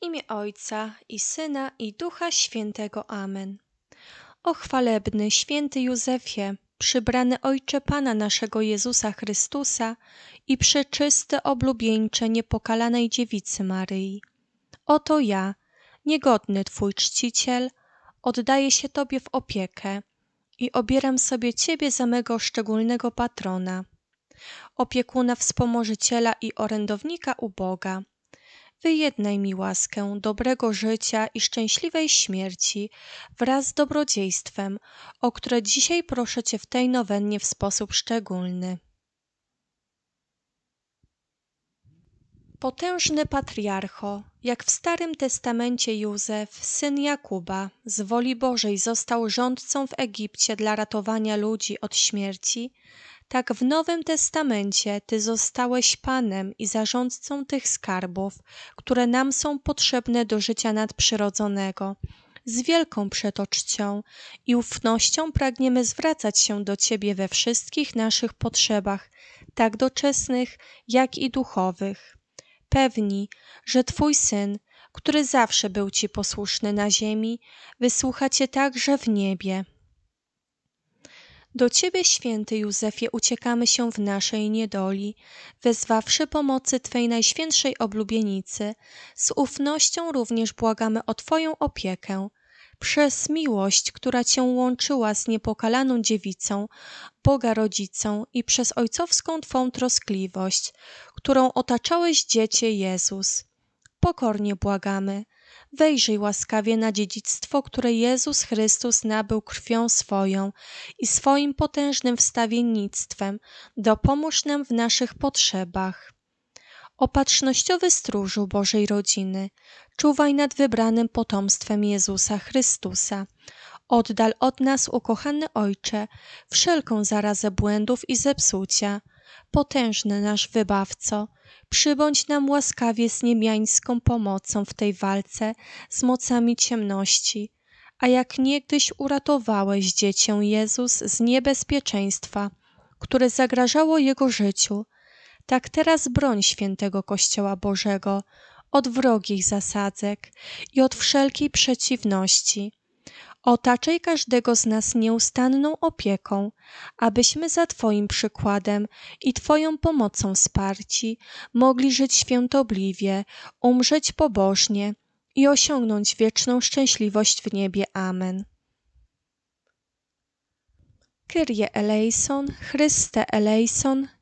imię Ojca i Syna i Ducha Świętego. Amen. O chwalebny, święty Józefie, przybrany Ojcze Pana naszego Jezusa Chrystusa i przeczyste oblubieńcze niepokalanej Dziewicy Maryi. Oto ja, niegodny Twój czciciel, oddaję się Tobie w opiekę i obieram sobie Ciebie za mego szczególnego patrona, opiekuna wspomożyciela i orędownika u Boga. Wyjednaj mi łaskę dobrego życia i szczęśliwej śmierci wraz z dobrodziejstwem, o które dzisiaj proszę Cię w tej nowennie w sposób szczególny. Potężny patriarcho, jak w Starym Testamencie Józef, syn Jakuba, z woli Bożej został rządcą w Egipcie dla ratowania ludzi od śmierci, tak w Nowym Testamencie Ty zostałeś Panem i zarządcą tych skarbów, które nam są potrzebne do życia nadprzyrodzonego. Z wielką przetoczcią i ufnością pragniemy zwracać się do Ciebie we wszystkich naszych potrzebach, tak doczesnych, jak i duchowych. Pewni, że Twój Syn, który zawsze był Ci posłuszny na ziemi, wysłucha Cię także w niebie. Do Ciebie, święty Józefie, uciekamy się w naszej niedoli, wezwawszy pomocy Twej najświętszej oblubienicy, z ufnością również błagamy o Twoją opiekę, przez miłość, która Cię łączyła z niepokalaną dziewicą, Boga Rodzicą i przez ojcowską Twą troskliwość, którą otaczałeś Dziecię Jezus. Pokornie błagamy, wejrzyj łaskawie na dziedzictwo, które Jezus Chrystus nabył krwią swoją i swoim potężnym wstawiennictwem, dopomóż nam w naszych potrzebach. Opatrznościowy stróżu Bożej rodziny, czuwaj nad wybranym potomstwem Jezusa Chrystusa. Oddal od nas, ukochany Ojcze, wszelką zarazę błędów i zepsucia. Potężny nasz Wybawco, przybądź nam łaskawie z niebiańską pomocą w tej walce z mocami ciemności, a jak niegdyś uratowałeś dziecię Jezus z niebezpieczeństwa, które zagrażało jego życiu, tak teraz broń świętego Kościoła Bożego od wrogich zasadzek i od wszelkiej przeciwności. Otaczaj każdego z nas nieustanną opieką, abyśmy za Twoim przykładem i Twoją pomocą wsparci mogli żyć świętobliwie, umrzeć pobożnie i osiągnąć wieczną szczęśliwość w niebie. Amen. Kyrie eleison, Chryste eleison,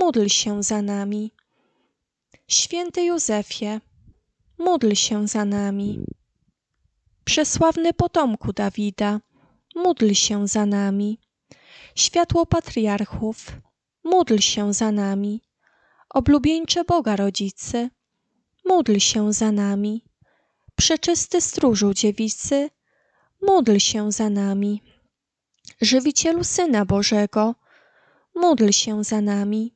módl się za nami. Święty Józefie, módl się za nami. Przesławny potomku Dawida, módl się za nami. Światło patriarchów, módl się za nami. Oblubieńcze Boga Rodzicy, módl się za nami. Przeczysty stróżu dziewicy, módl się za nami. Żywicielu Syna Bożego, módl się za nami.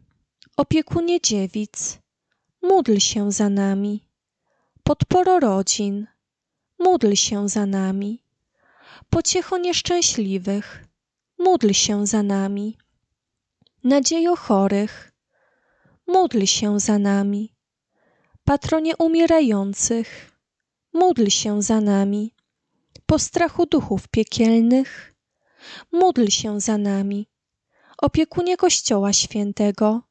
Opiekunie dziewic, módl się za nami. Podporo rodzin, módl się za nami. Pociecho nieszczęśliwych, módl się za nami. Nadziejo chorych, módl się za nami. Patronie umierających, módl się za nami. Postrachu duchów piekielnych, módl się za nami. Opiekunie Kościoła Świętego,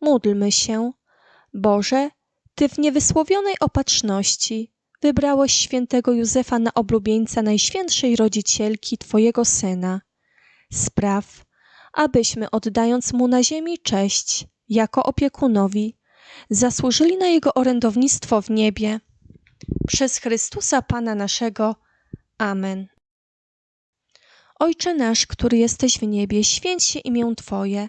Módlmy się, Boże, Ty w niewysłowionej opatrzności wybrałeś świętego Józefa na oblubieńca Najświętszej Rodzicielki Twojego Syna. Spraw, abyśmy oddając Mu na ziemi cześć jako opiekunowi, zasłużyli na Jego orędownictwo w niebie. Przez Chrystusa Pana naszego. Amen. Ojcze nasz, który jesteś w niebie, święć się imię Twoje.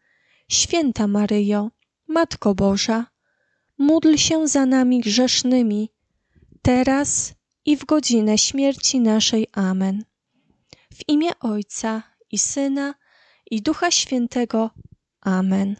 Święta Maryjo, Matko Boża, módl się za nami grzesznymi, teraz i w godzinę śmierci naszej. Amen. W imię Ojca i Syna i Ducha Świętego. Amen.